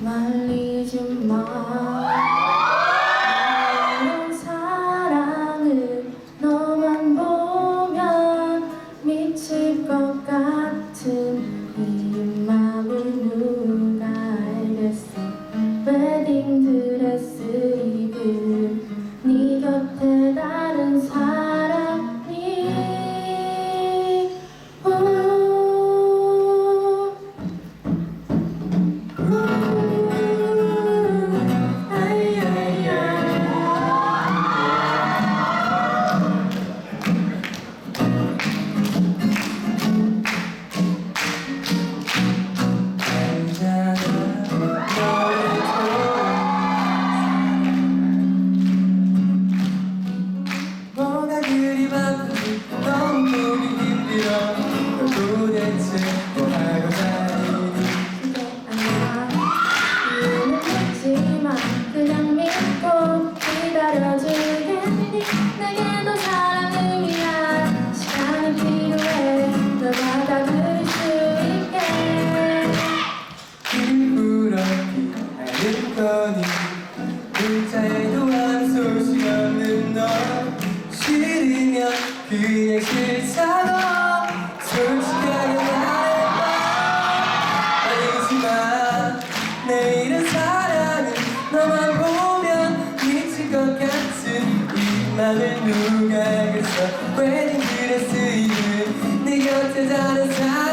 말리지 마. 내게도 사랑을 위한 시간이 필요해. 널 받아들일 수 있게. 일부러 피하는 거니. 문자에도 한 소식 없는 너. 싫으면 그냥 싫다고. 솔직하게 말해봐. 아니지만 맘을 누가 알겠어 웨딩 드레스 입은 내 곁에 다른 사람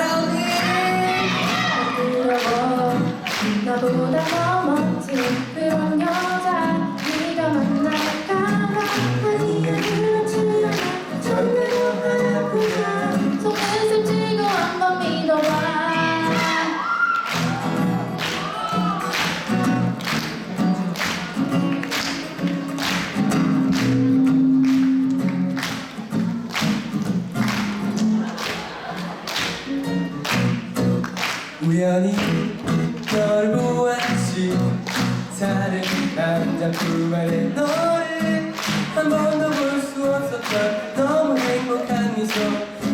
우연히 널 보았지. 다른 남자 품안에 너를 한 번도 볼 수 없었던 너무 행복한 미소.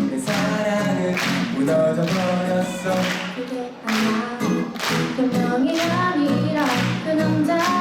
내 사랑은 무너져 버렸어. 그게 아마 변명이 아니라 그 남자